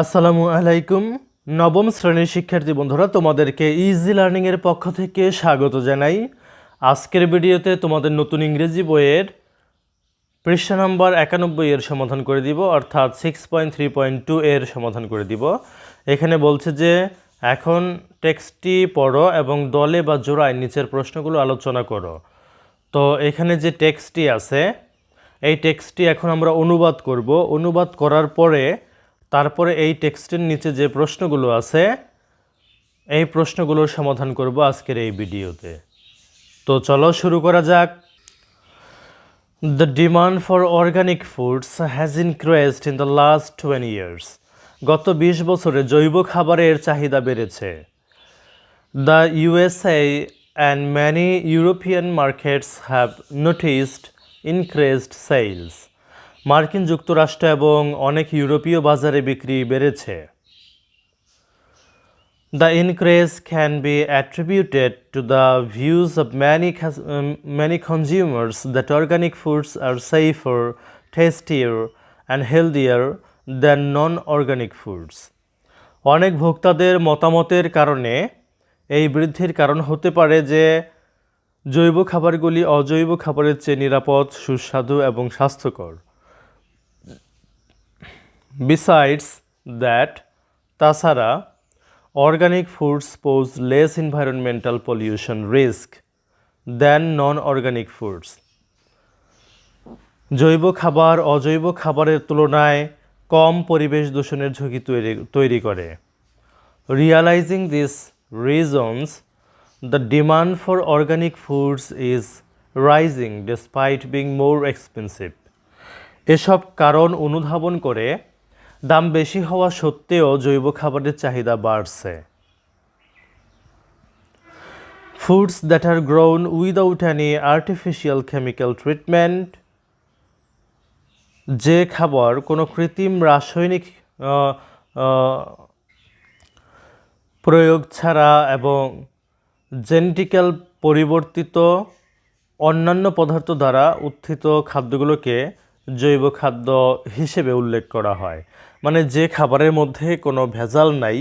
আসসালামু আলাইকুম। নবম শ্রেণির শিক্ষার্থী বন্ধুরা, তোমাদেরকে ইজি লার্নিংয়ের পক্ষ থেকে স্বাগত জানাই। আজকের ভিডিওতে তোমাদের নতুন ইংরেজি বইয়ের পৃষ্ঠা নম্বর একানব্বই এর সমাধান করে দিব, অর্থাৎ six point three point two এর সমাধান করে দিব। এখানে বলছে যে, এখন টেক্সটটি পড়ো এবং দলে বা জোড়ায় নিচের প্রশ্নগুলো আলোচনা করো। তো এখানে যে টেক্সটটি আছে, এই টেক্সটটি এখন আমরা অনুবাদ করব। অনুবাদ করার পরে তারপরে এই টেক্সটের নিচে যে প্রশ্নগুলো আছে, এই প্রশ্নগুলোর সমাধান করব আজকের এই ভিডিওতে। তো চলো শুরু করা যাক। The demand for organic foods has increased in the last twenty years গত বিশ বছরে জৈব খাবারের চাহিদা বেড়েছে। The USA and many European markets have noticed increased sales. মার্কিন যুক্তরাষ্ট্র এবং অনেক ইউরোপীয় বাজারে বিক্রি বেড়েছে। The increase can be attributed to the views of many many consumers that organic foods are safer tastier and healthier than non organic foods অনেক ভোক্তাদের মতামতের কারণে এই বৃদ্ধির কারণ হতে পারে যে জৈব খাবারগুলি অজৈব খাবারের চেয়ে নিরাপদ, সুস্বাদু এবং স্বাস্থ্যকর। বিসাইডস দ্যাট তাছাড়া organic foods pose less environmental pollution risk than non organic foods জৈব খাবার অজৈব খাবারের তুলনায় কম পরিবেশ দূষণের ঝুঁকি তৈরি তৈরি করে Realizing these reasons, the demand for organic foods is rising despite being more expensive. এসব কারণ অনুধাবন করে দাম বেশি হওয়া সত্ত্বেও জৈব খাবারের চাহিদা বাড়ছে। Foods that are grown without any artificial chemical treatment যে খাবার কোনো কৃত্রিম রাসায়নিক প্রয়োগ ছাড়া এবং জেনেটিক্যাল পরিবর্তিত অন্যান্য পদার্থ দ্বারা উত্থিত খাদ্যগুলোকে জৈব খাদ্য হিসেবে উল্লেখ করা হয়। মানে যে খাবারের মধ্যে কোনো ভেজাল নাই,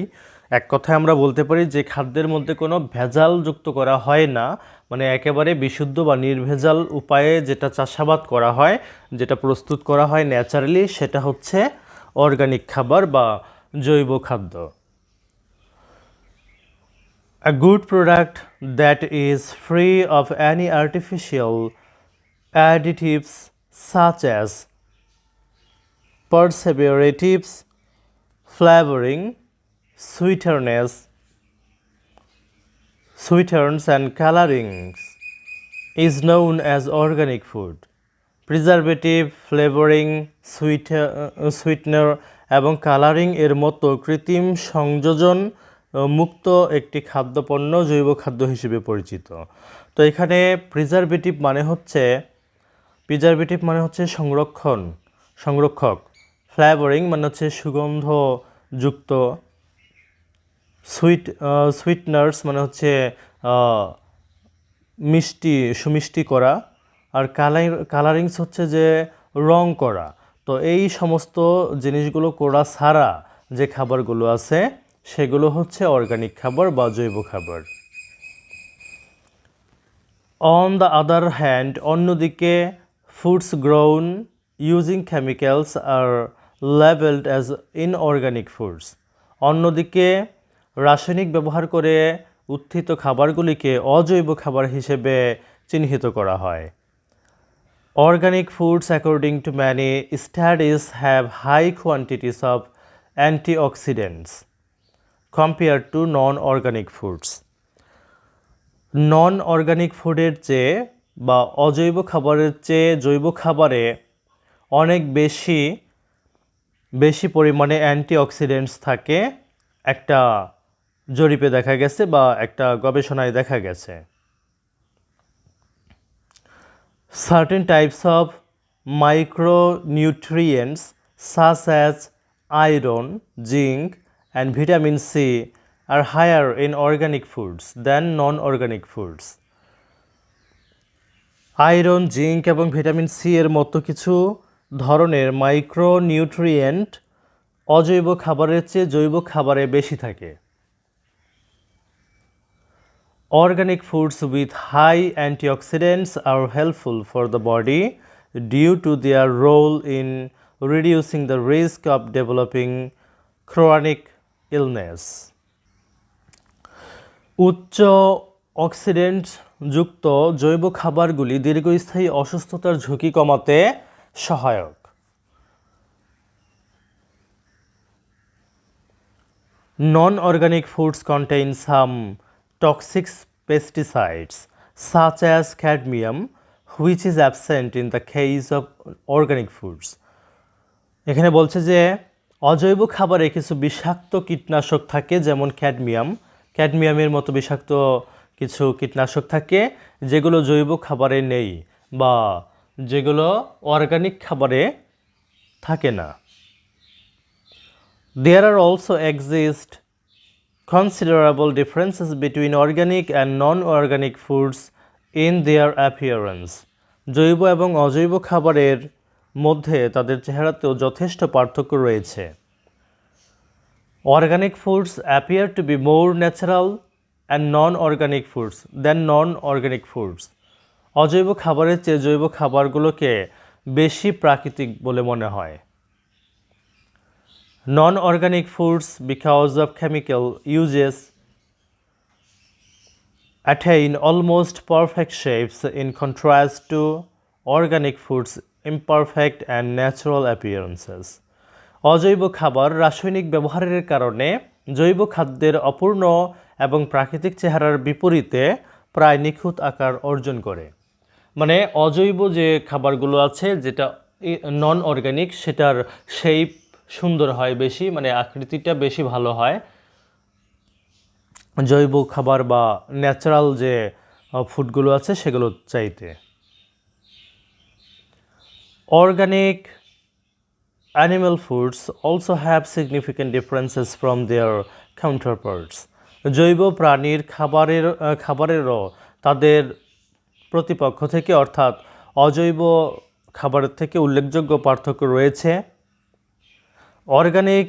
এক কথায় আমরা বলতে পারি যে খাদ্যের মধ্যে কোনো ভেজাল যুক্ত করা হয় না। মানে একেবারে বিশুদ্ধ বা নির্ভেজাল উপায়ে যেটা চাষাবাদ করা হয়, যেটা প্রস্তুত করা হয় ন্যাচারালি, সেটা হচ্ছে অর্গানিক খাবার বা জৈব খাদ্য। A good product that is free of any artificial additives such as preservatives, flavoring, sweeteners, sweeteners and colorings is known as organic food. Preservative flavouring sweeter sweetener এবং কালারিং এর মতো কৃত্রিম সংযোজন মুক্ত একটি খাদ্যপণ্য জৈব খাদ্য হিসেবে পরিচিত তো এখানে প্রিজারভেটিভ মানে হচ্ছে প্রিজারভেটিভ মানে হচ্ছে সংরক্ষণ সংরক্ষক ফ্লেভারিং মানে হচ্ছে সুগন্ধযুক্ত, সুইট সুইটনার্স মানে হচ্ছে মিষ্টি, সুমিষ্টি করা, আর কালার কালারিংস হচ্ছে যে রং করা। তো এই সমস্ত জিনিসগুলো করা ছাড়া যে খাবারগুলো আছে, সেগুলো হচ্ছে অর্গানিক খাবার বা জৈব খাবার। অন দ্য আদার হ্যান্ড অন্যদিকে foods grown using chemicals are labelled as inorganic foods অন্যদিকে রাসায়নিক ব্যবহার করে উত্থিত খাবারগুলিকে অজৈব খাবার হিসেবে চিহ্নিত করা হয় Organic foods, according to many studies, have high quantities of antioxidants compared to non organic foods. Non organic ফুডের চেয়ে বা অজৈব খাবারের চেয়ে জৈব খাবারে অনেক বেশি বেশি পরিমাণে অ্যান্টি অক্সিডেন্টস থাকে, একটা জরিপে দেখা গেছে বা একটা গবেষণায় দেখা গেছে। Certain types of micro nutrients such as iron zinc and vitamin C are higher in organic foods than non organic foods iron zinc এবং ভিটামিন সি এর মতো কিছু ধরনের মাইক্রোনিউট্রিয়েন্ট অজৈব খাবারের চেয়ে জৈব খাবারে বেশি থাকে। Organic foods with high antioxidants are helpful for the body due to their role in reducing the risk of developing chronic illness উচ্চ অক্সিডেন্ট যুক্ত জৈব খাবারগুলি দীর্ঘস্থায়ী অসুস্থতার ঝুঁকি কমাতে সহায়ক। Non organic foods contain some toxic pesticides such as cadmium which is absent in the case of organic foods এখানে বলছে যে, অজৈব খাবারে কিছু বিষাক্ত কীটনাশক থাকে, যেমন ক্যাডমিয়াম ক্যাডমিয়ামের মতো বিষাক্ত কিছু কীটনাশক থাকে, যেগুলো জৈব খাবারে নেই বা যেগুলো অর্গানিক খাবারে থাকে না। There are also exist considerable differences between organic and non organic foods in their appearance জৈব এবং অজৈব খাবারের মধ্যে তাদের চেহারাতেও যথেষ্ট পার্থক্য রয়েছে। Organic foods appear to be more natural and non organic foods than non organic foods অজৈব খাবারের চেয়ে জৈব খাবারগুলোকে বেশি প্রাকৃতিক বলে মনে হয়। Non organic foods because of chemical uses attain almost perfect shapes in contrast to organic foods imperfect and natural appearances অজৈব খাবার রাসায়নিক ব্যবহারের কারণে জৈব খাদ্যের অপূর্ণ এবং প্রাকৃতিক চেহারার বিপরীতে প্রায় নিখুঁত আকার অর্জন করে। মানে অজৈব যে খাবারগুলো আছে, যেটা নন অর্গানিক সেটার শেপ সুন্দর হয় বেশি মানে আকৃতিটা বেশি ভালো হয়। জৈব খাবার বা ন্যাচারাল যে ফুডগুলো আছে, সেগুলো চাইতে। Organic animal foods also have significant differences from their counterparts জৈব প্রাণীর খাবারের খাবারেরও তাদের প্রতিপক্ষ থেকে, অর্থাৎ অজৈব খাবারের থেকে উল্লেখযোগ্য পার্থক্য রয়েছে। Organic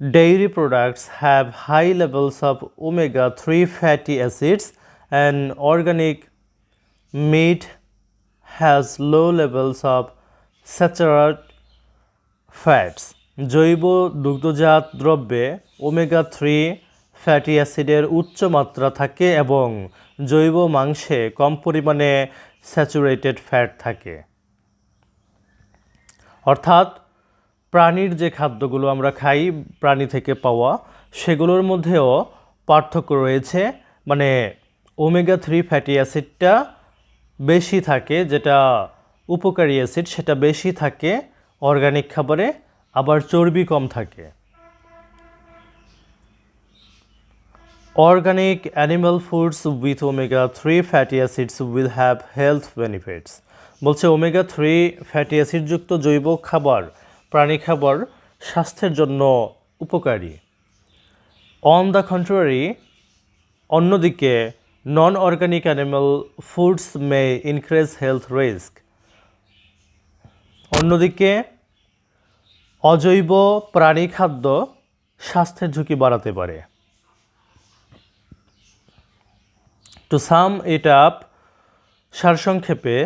dairy products have high levels of omega three fatty acids and organic meat has low levels of saturated fats জৈব দুগ্ধজাত দ্রব্যে ওমেগা থ্রি ফ্যাটি অ্যাসিডের উচ্চ মাত্রা থাকে এবং জৈব মাংসে কম পরিমাণে স্যাচুরেটেড ফ্যাট থাকে। অর্থাৎ প্রাণীর যে খাদ্যগুলো আমরা খাই প্রাণী থেকে পাওয়া, সেগুলোর মধ্যেও পার্থক্য রয়েছে। মানে ওমেগা থ্রি ফ্যাটি অ্যাসিডটা বেশি থাকে, যেটা উপকারী অ্যাসিড সেটা বেশি থাকে অর্গানিক খাবারে, আবার চর্বি কম থাকে। Organic animal foods with omega 3 fatty acids will have health benefits. বলছে ওমেগা থ্রি ফ্যাটি অ্যাসিডযুক্ত জৈব খাবার, প্রাণী খাবার স্বাস্থ্যের জন্য উপকারী। অন দ্য কন্ট্রারি অন্যদিকে non organic animal foods may increase health risk অন্যদিকে, অজৈব প্রাণী খাদ্য স্বাস্থ্যের ঝুঁকি বাড়াতে পারে। টু সাম ইট আপ সারসংক্ষেপে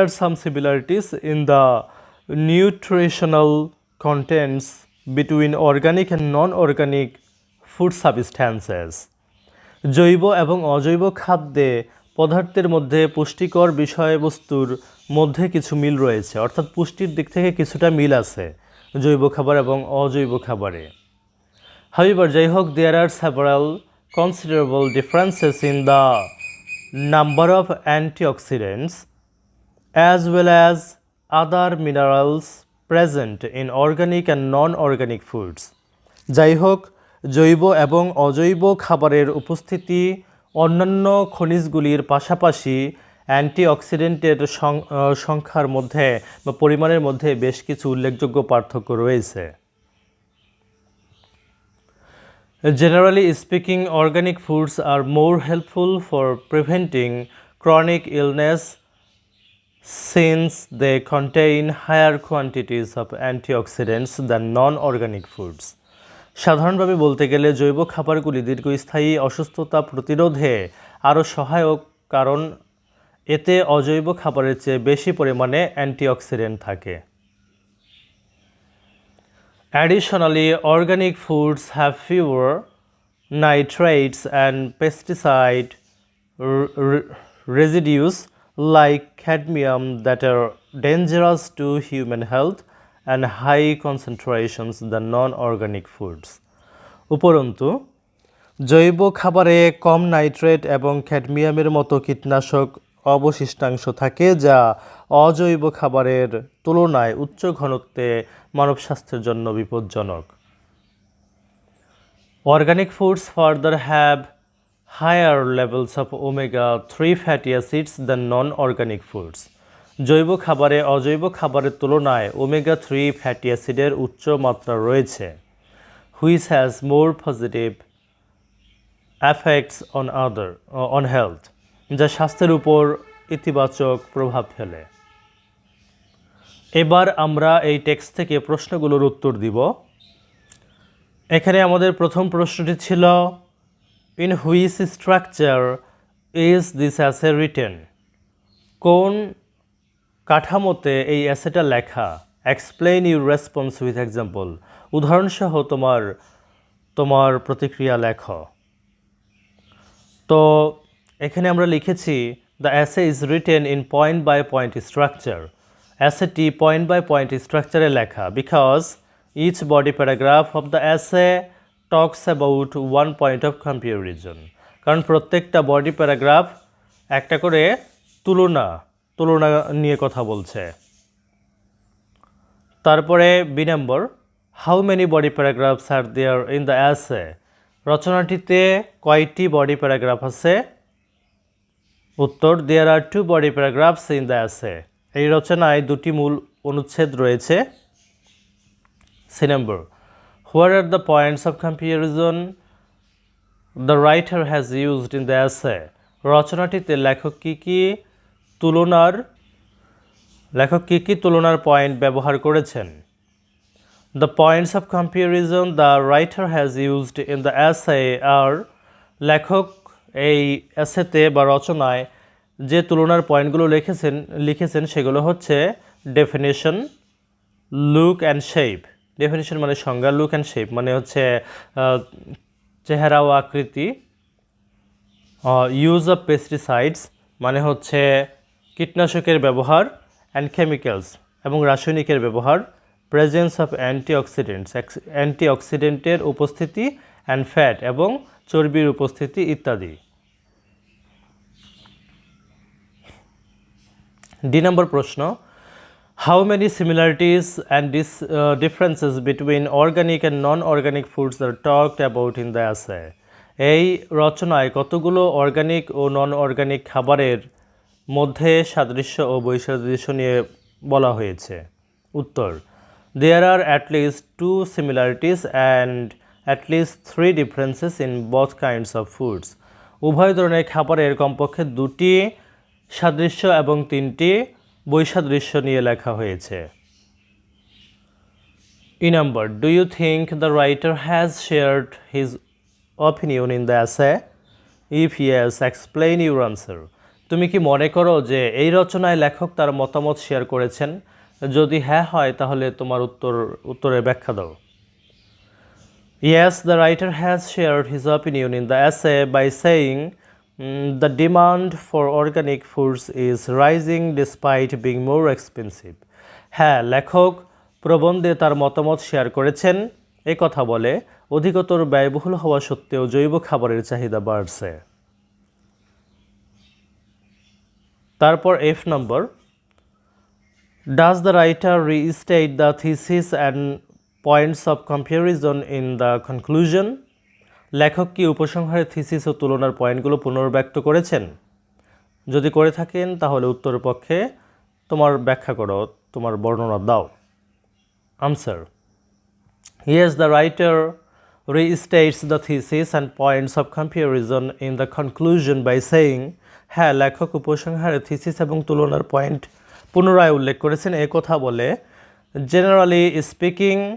are some similarities in the nutritional contents between organic and non organic food substances জৈব এবং অজৈব খাদ্যে পদার্থের মধ্যে পুষ্টিকর বিষয়বস্তুর মধ্যে কিছু মিল রয়েছে। অর্থাৎ পুষ্টির দিক থেকে কিছুটা মিল আছে জৈব খাবার এবং অজৈব খাবারে। However, যাই হোক there R several considerable differences in the number of antioxidants as well as other minerals present in organic and non-organic foods. যাই হোক জৈব এবং অজৈব খাবারের উপস্থিতি অন্যান্য খনিজগুলির পাশাপাশি অ্যান্টিঅক্সিডেন্টের সংখ্যার মধ্যে বা পরিমাণের মধ্যে বেশ কিছু উল্লেখযোগ্য পার্থক্য রয়েছে Generally speaking, organic foods are more helpful for preventing chronic illness since they contain higher quantities of antioxidants than non-organic foods. সাধারণভাবে বলতে গেলে জৈব খাবারগুলি দীর্ঘস্থায়ী অসুস্থতা প্রতিরোধে আরও সহায়ক কারণ এতে অজৈব খাবারের চেয়ে বেশি পরিমাণে অ্যান্টিঅক্সিডেন্ট থাকে Additionally, organic foods have fewer nitrates and pesticide residues like cadmium that are dangerous to human health and high concentrations than non-organic foods. উপরন্তু জৈব খাবারে কম নাইট্রেট এবং ক্যাডমিয়ামের মতো কীটনাশক অবশিষ্টাংশ থাকে যা অজৈব খাবারের তুলনায় উচ্চ ঘনত্বে মানব স্বাস্থ্যের জন্য বিপজ্জনক। Organic foods further have higher levels of omega 3 fatty acids than non-organic foods জৈব খাবারে, অজৈব খাবারের তুলনায় ওমেগা থ্রি ফ্যাটি অ্যাসিডের উচ্চ মাত্রা রয়েছে which has more positive effects on other on health যা স্বাস্থ্যের উপর ইতিবাচক প্রভাব ফেলে। এবার আমরা এই টেক্সট থেকে প্রশ্নগুলোর উত্তর দিব। এখানে আমাদের প্রথম প্রশ্নটি ছিল in which structure is this essay written কোন কাঠামোতে এই অ্যাসেটা লেখা? Explain your response with example উদাহরণসহ তোমার তোমার প্রতিক্রিয়া লেখ। তো এখানে আমরা লিখেছি the essay is written in point by point structure অ্যাসেটি point by point স্ট্রাকচারে লেখা because each body paragraph of the essay talks about one point of comparison কারণ প্রত্যেকটা বডি প্যারাগ্রাফ একটা করে তুলনা তুলনা নিয়ে কথা বলছে। তারপরে B number how many body paragraphs are there in the essay রচনাটিতে কয়টি বডি প্যারাগ্রাফ আছে? উত্তর there are two body paragraphs in the essay এই রচনায় দুটি মূল অনুচ্ছেদ রয়েছে। C number where are the points of comparison the writer has used in the essay রচনাটিতে লেখক কী কী তুলনার, লেখক কী কী তুলনার পয়েন্ট ব্যবহার করেছেন? The points of comparison the writer has used in the essay are লেখক এই অ্যাসেতে বা রচনায় যে তুলনার পয়েন্টগুলো লিখেছেন লিখেছেন সেগুলো হচ্ছে definition look and shape definition মানে সংজ্ঞা লুক অ্যান্ড শেপ মানে হচ্ছে চেহারা ও আকৃতি। ইউজ অফ পেস্টিসাইডস মানে হচ্ছে কীটনাশকের ব্যবহার অ্যান্ড কেমিক্যালস এবং রাসায়নিকের ব্যবহার। প্রেজেন্স অফ অ্যান্টিঅক্সিডেন্টস অ্যান্টিঅক্সিডেন্টের উপস্থিতি অ্যান্ড ফ্যাট এবং চর্বির উপস্থিতি ইত্যাদি। ডি নম্বর প্রশ্ন how many similarities and dis differences between organic and non organic foods are talked about in the essay এই রচনায় কতগুলো অর্গানিক ও নন অর্গানিক খাবারের মধ্যে সাদৃশ্য ও বৈসাদৃশ্য নিয়ে বলা হয়েছে? উত্তর there are at least two similarities and at least three differences in both kinds of foods উভয় ধরনের খাবারের কমপক্ষে দুটি সাদৃশ্য এবং তিনটি বৈসাদৃশ্য নিয়ে লেখা হয়েছে। E number do you think the writer has shared his opinion in the essay if yes explain your answer তুমি কি মনে করো যে এই রচনায় লেখক তার মতামত শেয়ার করেছেন? যদি হ্যাঁ হয় তাহলে তোমার উত্তর উত্তরের ব্যাখ্যা দাও। Yes, the writer has shared his opinion in the by saying "Mm, Mm, the demand for organic foods is rising despite being more expensive. হ্যাঁ লেখক প্রবন্ধে তার মতামত শেয়ার করেছেন। এ কথা বলে, অধিকতর ব্যয়বহুল হওয়া সত্ত্বেও জৈব খাবারের চাহিদা বাড়ছে। তারপর F number does the writer restate the thesis and points of comparison in the conclusion লেখক কি উপসংহারে থিসিস ও তুলনার পয়েন্টগুলো পুনর্ব্যক্ত করেছেন? যদি করে থাকেন তাহলে উত্তরের পক্ষে তোমার ব্যাখ্যা করো তোমার বর্ণনা দাও। Answer Yes, the writer restates the thesis and points of comparison in the conclusion by saying, হ্যাঁ লেখক উপসংহারে থিসিস এবং তুলনার পয়েন্ট পুনরায় উল্লেখ করেছেন। এ কথা বলে generally speaking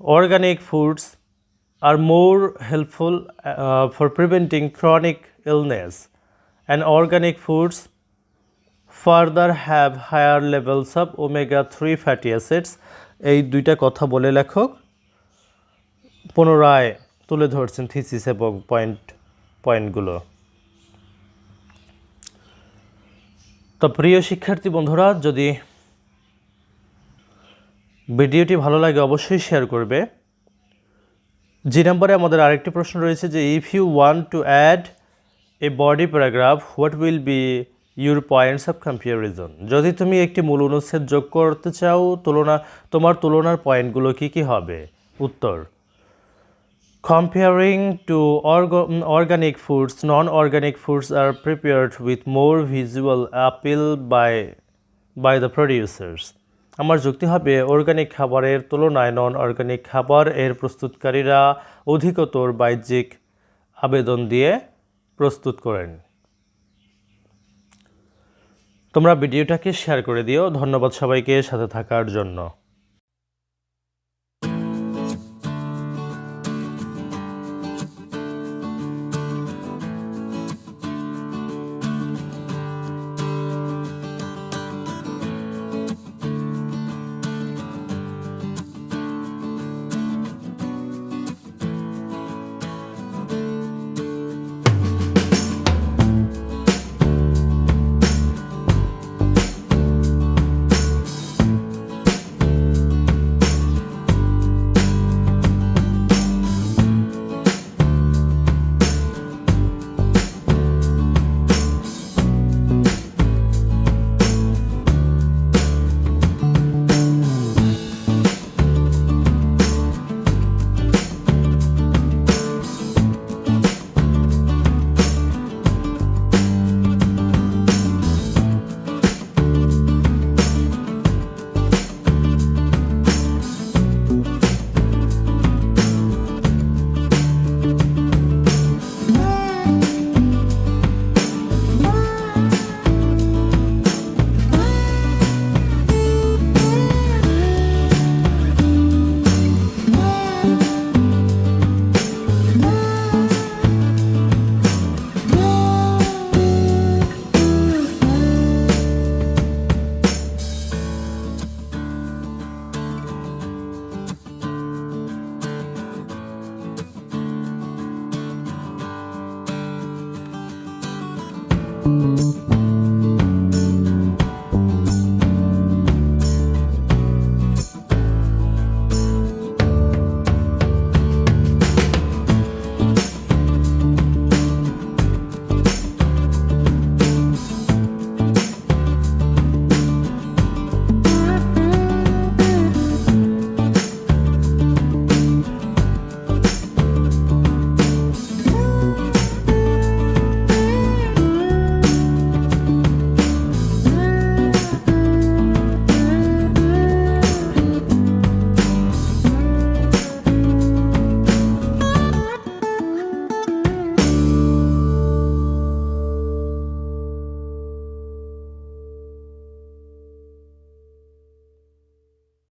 organic foods are more helpful uh, for preventing chronic illness and organic foods further have higher levels of omega 3 fatty acids এই দুইটা কথা বলে লেখক পুনরায় তুলে ধরছেন থিসিস এবং পয়েন্ট পয়েন্টগুলো তো প্রিয় শিক্ষার্থী বন্ধুরা যদি ভিডিওটি ভালো লাগে অবশ্যই শেয়ার করবে জি নম্বরে আমাদের আরেকটি প্রশ্ন রয়েছে যে if you want to add a body paragraph what will be your points of comparison যদি তুমি একটি মূল অনুচ্ছেদ যোগ করতে চাও তুলনা তোমার তুলনার পয়েন্টগুলো কি কি হবে উত্তর Comparing orgo- mm, organic foods, non organic foods are prepared with more visual appeal by, by the producers. আমার যুক্তি হবে অর্গানিক খাবারের তুলনায় নন অর্গানিক খাবার এর প্রস্তুতকারীরা অধিকতর বাহ্যিক আবেদন দিয়ে প্রস্তুত করেন। তোমরা ভিডিওটাকে শেয়ার করে দিও। ধন্যবাদ সবাইকে সাথে থাকার জন্য।